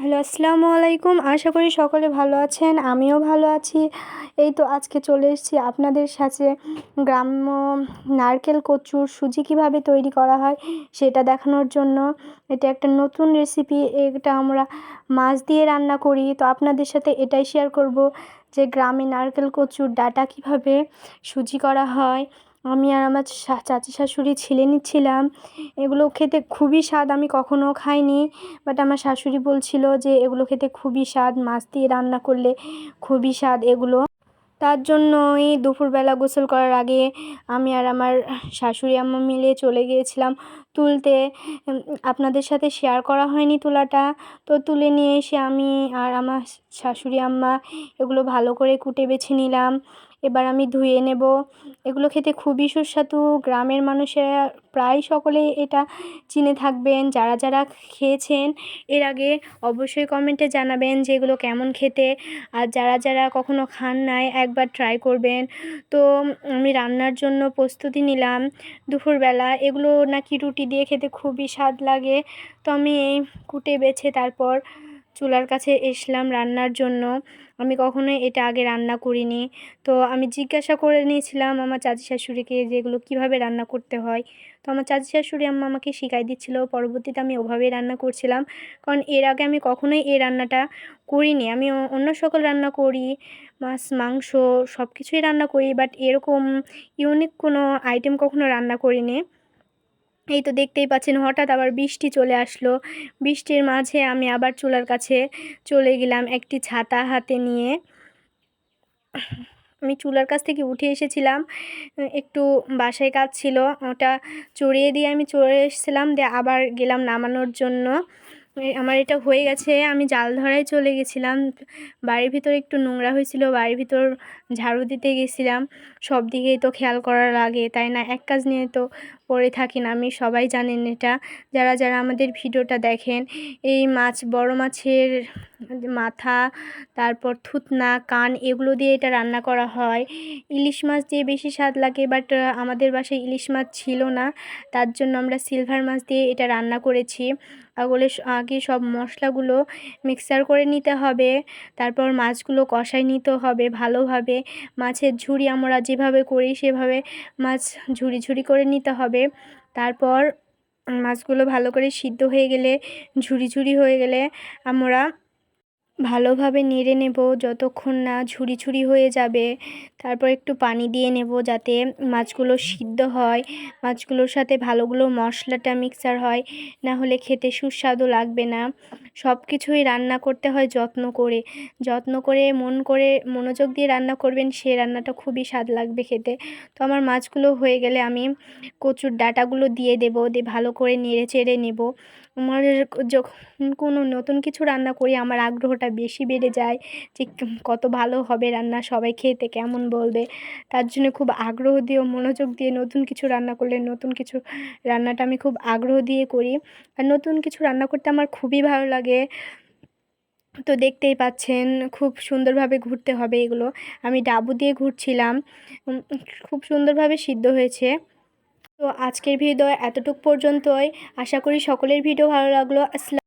Hello, আসসালামু আলাইকুম। আশা করি সকলে ভালো আছেন, আমিও ভালো আছি। এই তো আজকে চলে এসেছি আপনাদের সাথে গ্রাম্য নারকেল, কচুর সুজি কীভাবে তৈরি করা হয় সেটা দেখানোর জন্য। এটা একটা নতুন রেসিপি এটা আমরা মাছ দিয়ে রান্না করি। তো আপনাদের সাথে এটাই শেয়ার করব যে গ্রামে নারকেল, কচুর ডাটা কীভাবে সুজি করা হয়। আমি আর আমার চাচি শাশুড়ি ছিলে নিচ্ছিলাম। এগুলো খেতে খুবই স্বাদ, আমি কখনও খাইনি। বাট আমার শাশুড়ি বলছিল যে, এগুলো খেতে খুবই স্বাদ, মাছ দিয়ে রান্না করলে খুবই স্বাদ এগুলো। তার জন্য জন্যই দুপুরবেলা গোসল করার আগে আমি আর আমার শাশুড়ি আম্মা মিলে চলে গিয়েছিলাম তুলতে। আপনাদের সাথে শেয়ার করা হয়নি তোলাটা। তো তুলে নিয়ে এসে আমি আর আমার শাশুড়ি আম্মা এগুলো ভালো করে কুটে বেছে নিলাম। এবার আমি ধুয়ে নেব। এগুলো খেতে খুবই সুস্বাদু। গ্রামের মানুষেরা প্রায় সকলেই এটা চিনে থাকবেন। যারা যারা খেয়েছেন, এর আগে অবশ্যই কমেন্টে জানাবেন যে এগুলো কেমন খেতে। আর যারা যারা কখনো খান নাই, একবার ট্রাই করবেন। তো আমি রান্নার জন্য প্রস্তুতি নিলাম দুপুরবেলা। এগুলো নাকি রুটি দিয়ে খেতে খুবই স্বাদ লাগে। তো আমি এই কুটে বেছে তারপর চুলার কাছে এসলাম রান্নার জন্য। আমি কখনোই এটা আগে রান্না করিনি। তো আমি জিজ্ঞাসা করে নিয়েছিলাম আমার চাচি শাশুড়িকে যে এগুলো কীভাবে রান্না করতে হয়। তো আমার চাচি শাশুড়ি আম্মা আমাকে শিখাই দিচ্ছিল, পরবর্তীতে আমি ওভাবেই রান্না করছিলাম। কারণ এর আগে আমি কখনোই এই রান্নাটা করিনি। আমি অন্য সকল রান্না করি, মাছ, মাংস সব কিছুই রান্না করি, বাট এরকম ইউনিক কোনো আইটেম কখনো রান্না করিনি। এই তো দেখতেই পাচ্ছেন, হঠাৎ আবার বৃষ্টি চলে আসলো। বৃষ্টির মাঝে আমি আবার চুলার কাছে চলে গেলাম একটি ছাতা হাতে নিয়ে। আমি চুলার কাছ থেকে উঠে এসেছিলাম, একটু বাসায় কাজ ছিল, ওটা চড়িয়ে দিয়ে আমি চড়ে এসেছিলাম, দিয়ে আবার গেলাম নামানোর জন্য। আমার এটা হয়ে গেছে, আমি জাল ধরায় চলে গেছিলাম, বাড়ির ভিতর একটু নোংরা হয়েছিল, বাড়ির ভিতর ঝাড়ু দিতে গেছিলাম। সব দিকেই তো খেয়াল করার লাগে তাই না? এক কাজ নিয়ে তো পড়ে থাকি না আমি সবাই জানেন এটা। যারা যারা আমাদের ভিডিওটা দেখেন, এই মাছ, বড় মাছের মাথা, তারপর থুতনা, কান, এগুলো দিয়ে এটা রান্না করা হয়। ইলিশ মাছ দিয়ে বেশি স্বাদ লাগে, বাট আমাদের বাসায় ইলিশ মাছ ছিল না। তার জন্য আমরা সিলভার মাছ দিয়ে এটা রান্না করেছি। আগলে আগে সব মশলাগুলো মিক্সার করে নিতে হবে। তারপর মাছগুলো কষাই নিতে হবে ভালোভাবে। মাছের ঝুড়ি আমরা যেভাবে করি, সেভাবে মাছ ঝুড়ি ঝুড়ি করে নিতে হবে তারপর মাছগুলো ভালো করে সিদ্ধ হয়ে গেলে ঝুড়ি ঝুড়ি হয়ে গেলে আমরা ভালোভাবে নেড়ে নেব যতক্ষণ না ঝুড়ি ঝুড়ি হয়ে যাবে। তারপর একটু পানি দিয়ে নেব যাতে মাছগুলো সিদ্ধ হয়, মাছগুলোর সাথে ভালোগুলো মশলাটা মিক্সার হয়, না হলে খেতে সুস্বাদু লাগবে না। সব কিছুই রান্না করতে হয় যত্ন করে। যত্ন করে, মন করে, মনোযোগ দিয়ে রান্না করবেন, সে রান্নাটা খুবই স্বাদ লাগবে খেতে। তো আমার মাছগুলো হয়ে গেলে আমি কচুর ডাটাগুলো দিয়ে দেবো, দিয়ে ভালো করে নেড়ে চেড়ে নেব। আমার যখন কোনো নতুন কিছু রান্না করি, আমার আগ্রহটা বেশি বেড়ে যায় যে কত ভালো হবে রান্না, সবাই খেতে কেমন বলবে। তার জন্য খুব আগ্রহ দিয়ে মনোযোগ দিয়ে নতুন কিছু রান্না করলে নতুন কিছু রান্নাটা আমি খুব আগ্রহ দিয়ে করি। আর নতুন কিছু রান্না করতে আমার খুবই ভালো লাগে। তো দেখতেই পাচ্ছেন, খুব সুন্দরভাবে ঘুরতে হবে এগুলো। আমি ডাবু দিয়ে ঘুরছিলাম। খুব সুন্দরভাবে সিদ্ধ হয়েছে। তো আজকের ভিডিও এতটুক পর্যন্তই। আশা করি সকলের ভিডিও ভালো লাগল। আসসালাম